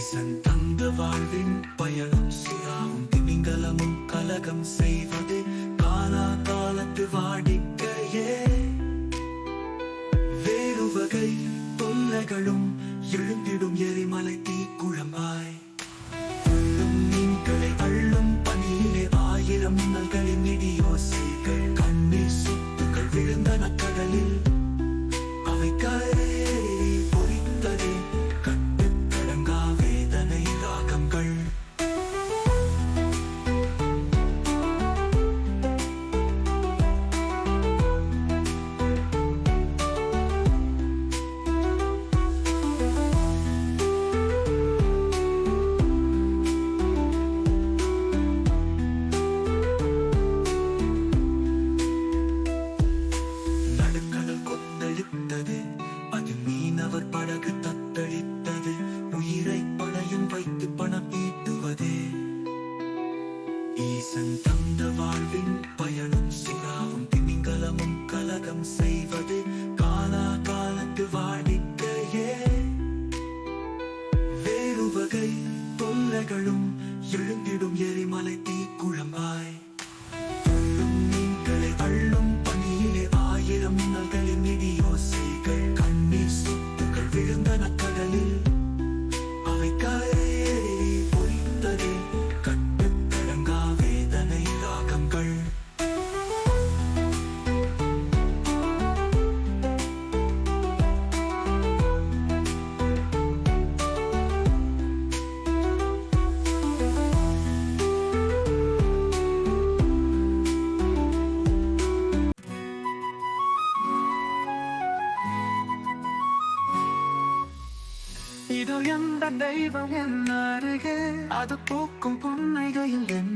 ஈசன் தந்த வாழ்வின் பயணம் சுறாவும் திமிங்கலமும் கலகம் செய்வது காலா காலத்து வாடிக்கையே. வேறு வகை தொல்லைகளும் எழுந்திடும் எரிமலை தீக்குழம்பாய். துள்ளும் மீன்களை அள்ளும் பணியிலே ஆயிரம் மின்னல்களின் இடியோசைகள். கண்ணீர் சுத்துகள் விழுந்தன கடலில் எரிமலை தீக்குழம்பாய் தெய்வம் என் அருகே அது பூக்கும் புன்னகையில் என்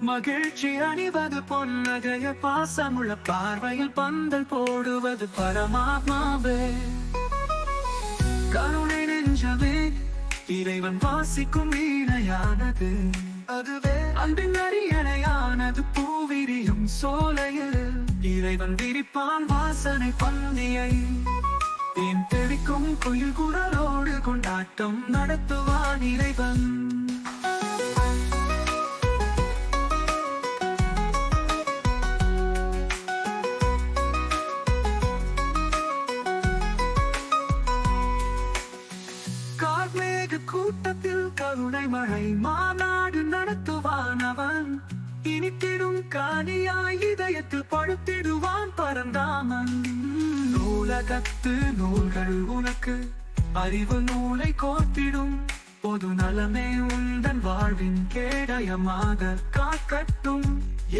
மகிழ்ச்சி அணிவது பொன்னகைய பாசமுள்ள பார்வையில் பந்தல் போடுவது பரமாத்மாவே. கருணை நெஞ்சவே இறைவன் வாசிக்கும் வீணையானது. அதுவே அன்பின் அரியணையானது பூவிரியும் சோலையில். இறைவன் விரிப்பான் வாசனை பந்தியை. தெளிக்கும் குயில் குரலோடு கொண்டாட்டம் நடத்துவான் இறைவன். உலகத்து நூல்கள் உனக்கு அறிவு நூலை கோத்திடும் பொது நலமே உந்தன் வாழ்வின் கேடயமாக காக்கட்டும்.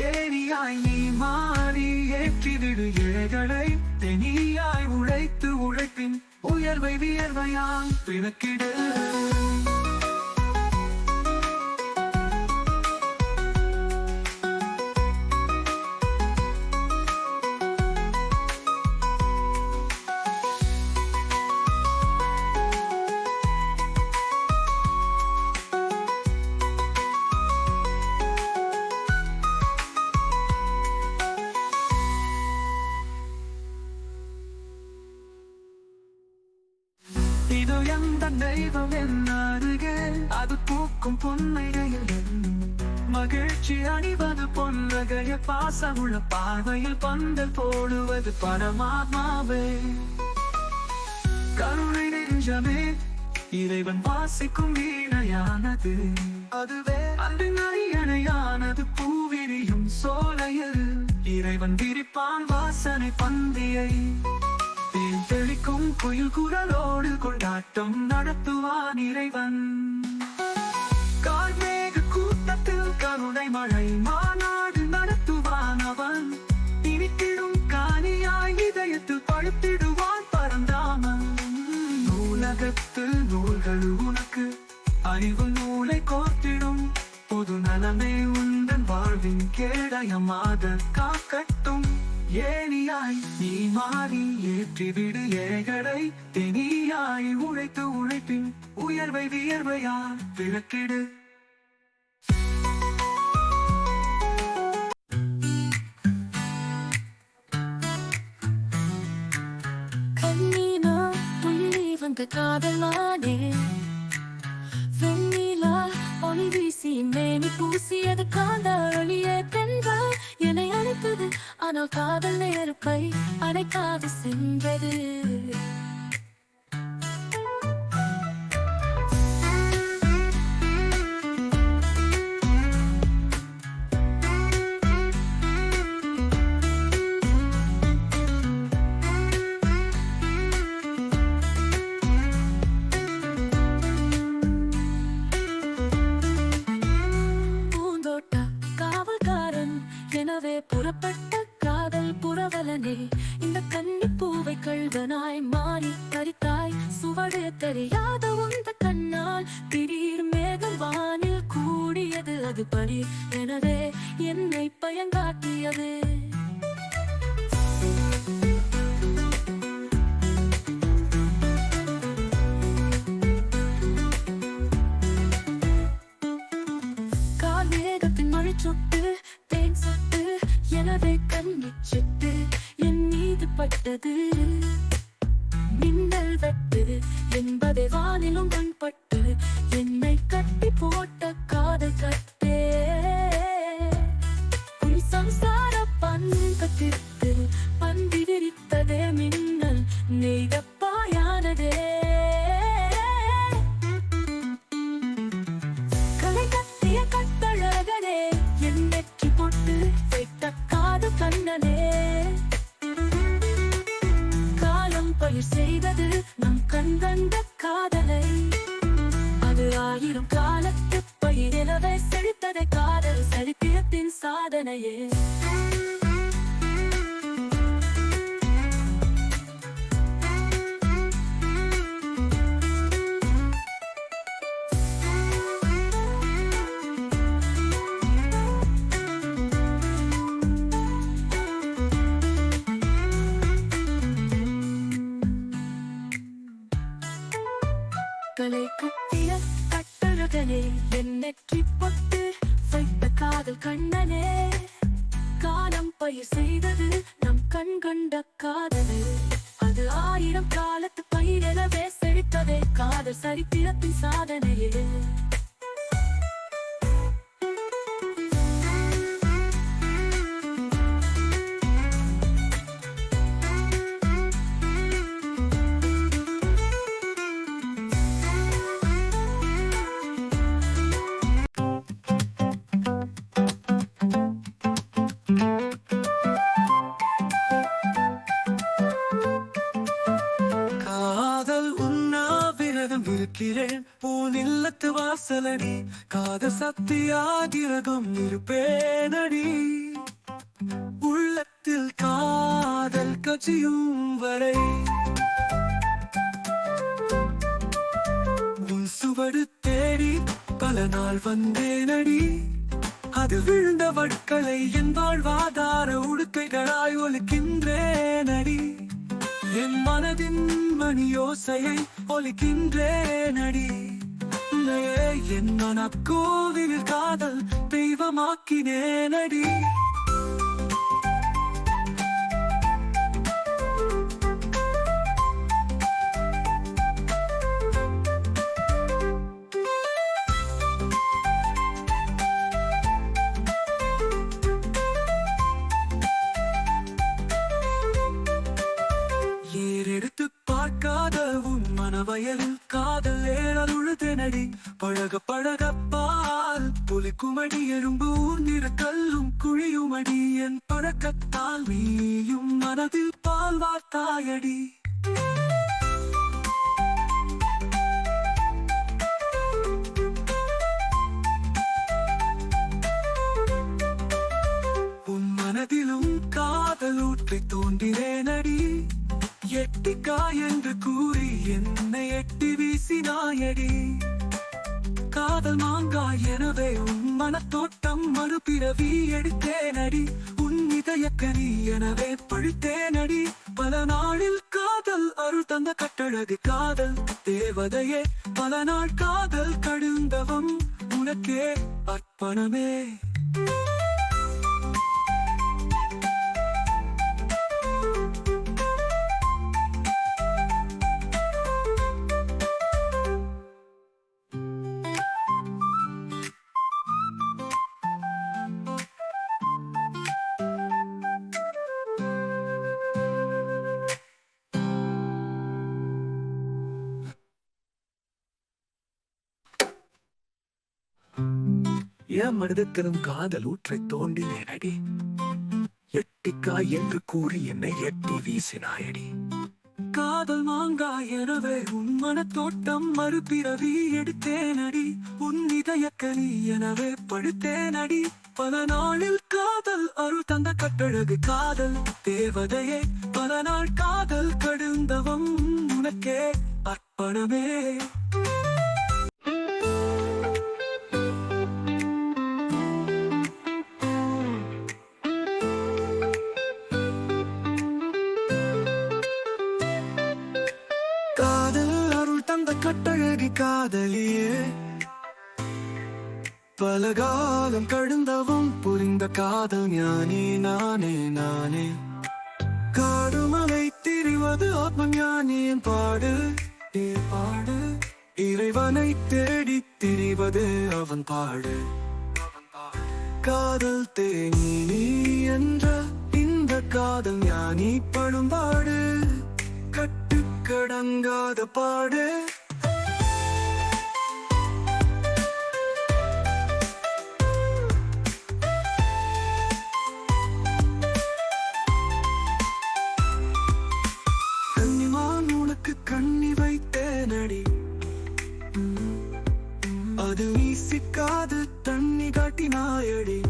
ஏரியாய் நீ மாறி ஏற்றிவிடு ஏழைகளை தெனியாய் உழைத்து உழைப்பின் உயர்வை வியர்வையால் பிணக்கிடு தெய்வம் என் அருகே அது பூக்கும் பொன்னையில் மகிழ்ச்சி அணிவது பொன்னகைய பாசமுள்ள பார்வையில் பந்தல் போடுவது பரமாத்மாவே கருணை நெஞ்சமே இறைவன் வாசிக்கும் வீணையானது அதுவே அன்பின் அரியணையானது பூவிரியும் சோலையில் இறைவன் விரிப்பான் வாசனை பந்தியை செழிக்கும் குயில் குரலோடு கொண்டாட்டம் நடத்துவான் இறைவன். கார்மேக கூட்டத்தில் கருணை மழை மாநாடு நடத்துவான் அவன். இனித்திடும் காணியாய் இதயத்தில் பழுத்திடுவான் பரந்தாமன். நூலகத்தில் நூல்கள் உனக்கு அறிவு நூலை கோர்த்திடும். பொது நலமே உந்தன் வாழ்வின் கேடயமாக காக்க ஏனியாய் நீ மாறி ஏற்றிவிடு ஏகடை தெனியாய் உழைத்து உழைப்பின் உயர்வை வியர்வையா விளக்கிடு. காதல் துள்ளி காதல் நெருப்பை அணைக்காது சென்றது. கழுவனாய் கரித்தாய் சுவடு தெரியாத உந்த கண்ணால் திடீர் மேகம் வானில் கூடியது அது படி எனவே என்னை பயங்காட்டியது. சொட்டு தேன் சொட்டு எனவே கண்ணி சிட்டு என் மீது பட்டது. மின்னல் வெட்டு என்பதை வானிலும் கண்பட்டு என்னை கட்டி போட்ட காதல் கட்டே. உன் சம்சார பண்பத்திற்கு பந்தி விரித்ததே மின்னல் நெய்தப்பாயானதே. களை கட்டிய கட்டழகனே என் நெற்றி பொட்டு வைத்த காதல் கண்ணனே. காலம் பயிர் செய்தது நம் கண் கண்ட காதலு. அது ஆயிரம் காலத்து பயிரெனவே செழித்ததே காதல் சரித்திரத்தின் சாதனையே. உண்ணாவிரதம் இருக்கிறேன் உன் இல்லத்து வாசலடி காதல் சத்தியாகிரதம் இருப்பேனடி. உள்ளத்தில் காதல் கட்சியும் வரை. உன் சுவடு தேடி பல நாள் வந்தேனடி. அது விழுந்த வட்களை என் வாழ்வாதார உடுக்கைகளாய் ஒலிக்கின்றேனடி என் மனதின் மணியோசையை ஒலிக்கின்றேனடி. உன்னையே என் மனக்கோவில் காதல் தெய்வமாக்கினேனடி. பழக பழக பால் புலிக்குமடி எறும்பு உன்னிற கல்லும் குழியுமடி என் பழக்கத்தால் நீயும் மனதில் பால் வார்த்தாயடி. உன் மனதிலும் காதல் ஊற்றி தோன்றினேனடி எட்டிக்கா தேனடி பல நாளில் காதல் அருள் தந்த கட்டழகு காதல். தேவதையே பல நாள் காதல் கடுந்தவம் உனக்கே அர்ப்பணமே. என் மனதிற்கரும் காதல் ஊற்றை தோண்டினேனடி. எட்டிக்காய் என்று கூறி என்னை எட்டி வீசினாயடி. காதல் மாங்காய் எனவே உன் மனத்தோட்டம் மறுபிறவி எடுத்தேனடி. உன் இதயக்கனி எனவே படுத்தேனடி. பல நாளில் காதல் அருள் தந்த கட்டழகு காதல் தேவதையே. பல நாள் காதல் கடுந்தவம் உனக்கே அர்ப்பணமே. அருள் தந்த கட்டழகி காதலியே. பலகாலம் கழுந்தவும் புரிந்த காதல் ஞானே நானே நானே. காடுமலை திரிவது ஆத்ம ஞானியின் பாடு. பாடு. இறைவனை தேடி திரிவது அவன் பாடு. காதல் தேனி என்ற இந்த காதல் ஞானி படும்பாடு கடங்காத பாடு. கண்ணி வைத்தேனடி. அது வீசிக்காது தண்ணி காட்டினாயடி.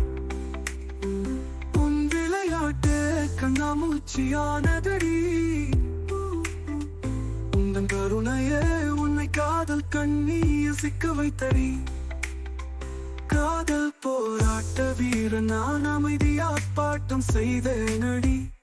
உன் விளையாட்டு கண்ணாமூச்சியானதடி. உந்தன் கருணையே உன்னை காதல் கண்ணி சிக்க வைத்தடி. காதல் போராட்ட வீரன் நான் அமைதியா பாட்டம் செய்தேனடி.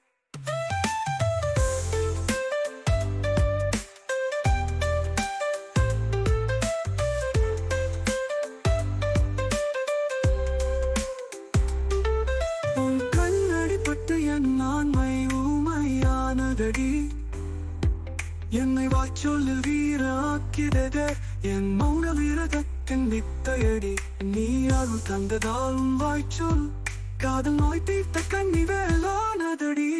இருக்கிறது என் மௌன விரதத்தின் வித்தையடி. நீ அருள் தந்ததாலும் வாய்ச்சொல். காதல் நோய் தீர்த்த கண்ணி வேளானதடி